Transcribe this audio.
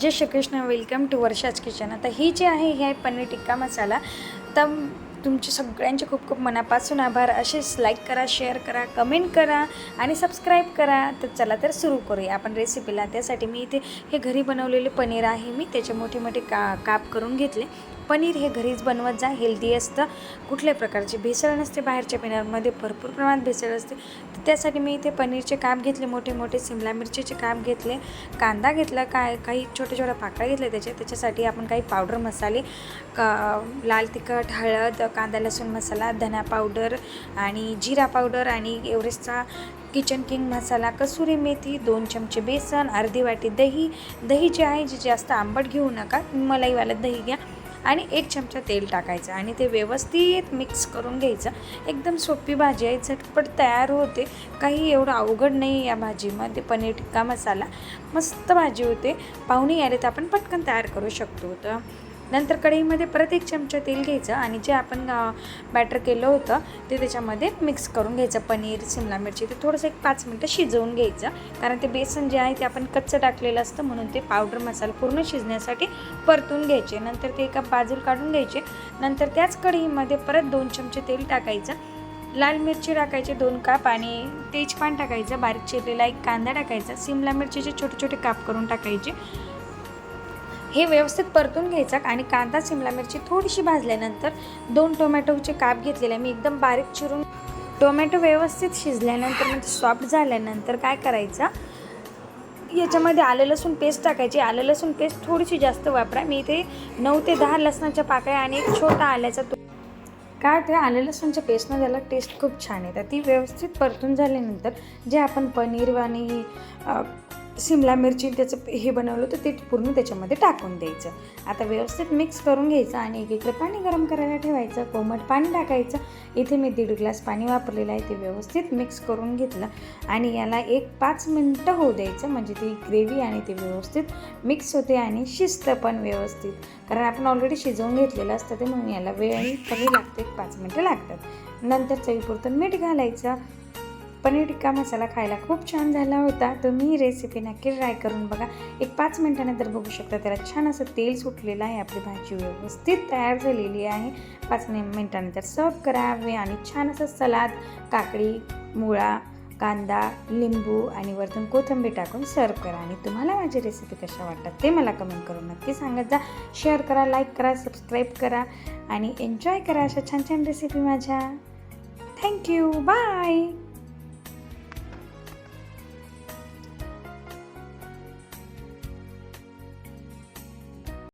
Jai Shrikrishna welcome to Varsha's kitchen आता ही जी आहे ही आहे पनीर टिक्का मसाला. तर तुमचे सगळ्यांचे खूप खूप मनापासून आभार. असेच लाईक करा शेअर करा कमेंट करा आणि सबस्क्राईब करा. तर चला तर सुरू करूया. आपण रेसिपीला त्यासाठी मी इथे हे घरी बनवलेले पनीर आहे मी. त्याचे मोठे मोठे का काप करून घेतले. पनीर हे घरीच बनवत जा हेल्दी असतं. कुठल्याही प्रकारची भेसळ नसते बाहेरच्या पनीरमध्ये भरपूर प्रमाणात भेसळ असते. तर त्यासाठी मी इथे पनीरचे काप घेतले मोठे मोठे सिमला मिरचीचे काप घेतले कांदा घेतला काय काही छोट्या छोट्या पाकळ्या घेतले त्याच्या त्याच्यासाठी आपण काही पावडर मसाले का लाल तिखट हळद कांदा लसूण मसाला धना पावडर आणि जिरा पावडर आणि एव्हरेस्टचा किचन किंग मसाला कसुरी मेथी दोन चमचे बेसन अर्धी वाटी दही. दही जे आहे जे जास्त आंबट घेऊ नका मलाईवालं दही घ्या. आणि एक चमचा तेल टाकायचं आणि ते व्यवस्थित मिक्स करून घ्यायचं. एकदम सोपी भाजी आहे झटपट तयार होते. काही एवढं अवघड नाही या भाजीमध्ये. पनीर टिक्का मसाला मस्त भाजी होते. पाहुणे आले तर आपण पटकन तयार करू शकतो. तर नंतर कढईमध्ये परत एक चमचा तेल घ्यायचं आणि जे आपण बॅटर केलं होतं ते त्याच्यामध्ये मिक्स करून घ्यायचं. पनीर शिमला मिरची ते थोडंसं एक पाच मिनटं शिजवून घ्यायचं. कारण ते बेसन जे आहे ते आपण कच्चं टाकलेलं असतं म्हणून ते पावडर मसाला पूर्ण शिजण्यासाठी परतून घ्यायचे. नंतर ते एका बाजूला काढून घ्यायचे. नंतर त्याच कढईमध्ये परत दोन चमचे तेल टाकायचं. लाल मिरची टाकायचे दोन काप आणि तेजपान टाकायचं बारीक चिरलेला एक कांदा टाकायचा. सिमला मिरचीचे छोटे छोटे काप करून टाकायचे. हे व्यवस्थित परतून घ्यायचा आणि कांदा सिमला मिरची थोडीशी भाजल्यानंतर दोन टोमॅटोचे काप घेतलेले. मी एकदम बारीक चिरून टोमॅटो व्यवस्थित शिजल्यानंतर म्हणजे सॉफ्ट झाल्यानंतर काय करायचं? याच्यामध्ये आलं लसूण पेस्ट टाकायची. आलं लसूण पेस्ट थोडीशी जास्त वापरा. मी इथे नऊ ते दहा लसणाच्या पाकळ्या आणि एक छोटा आल्याचा तो काय ते आलं लसूणच्या पेस्टनं त्याला टेस्ट खूप छान येतात ती व्यवस्थित परतून झाल्यानंतर जे आपण पनीर आणि शिमला मिरची त्याचं हे बनवलं होतं ते पूर्ण त्याच्यामध्ये टाकून द्यायचं. आता व्यवस्थित मिक्स करून घ्यायचं आणि एकीकडे पाणी गरम करायला ठेवायचं कोमट पाणी टाकायचं. इथे मी दीड ग्लास पाणी वापरलेलं आहे ते व्यवस्थित मिक्स करून घेतलं. आणि याला एक पाच मिनटं होऊ द्यायचं म्हणजे ती ग्रेव्ही आणि ते व्यवस्थित मिक्स होते आणि शिजतं पण व्यवस्थित. कारण आपण ऑलरेडी शिजवून घेतलेलं असतं ते म्हणून याला वेळ कमी लागते एक पाच मिनटं लागतात. नंतर चवीपुरतं मीठ घालायचं. पनीर टिक्का मसाला खायला खूप छान झाला होता. तुम्ही ही रेसिपी नक्की ट्राय करून बघा. एक पाच मिनटानंतर बघू शकता त्याला छान असं तेल सुटलेलं आहे. आपली भाजी व्यवस्थित तयार झालेली आहे. पाच मिनटानंतर सर्व करावे आणि छान असं सलाद काकडी मुळा कांदा लिंबू आणि वरतून कोथिंबीर टाकून सर्व करा. आणि तुम्हाला माझी रेसिपी कशा वाटतात ते मला कमेंट करून नक्की सांगत जा. शेअर करा लाईक करा सबस्क्राईब करा आणि एन्जॉय करा अशा छान छान रेसिपी माझ्या. Thank you bye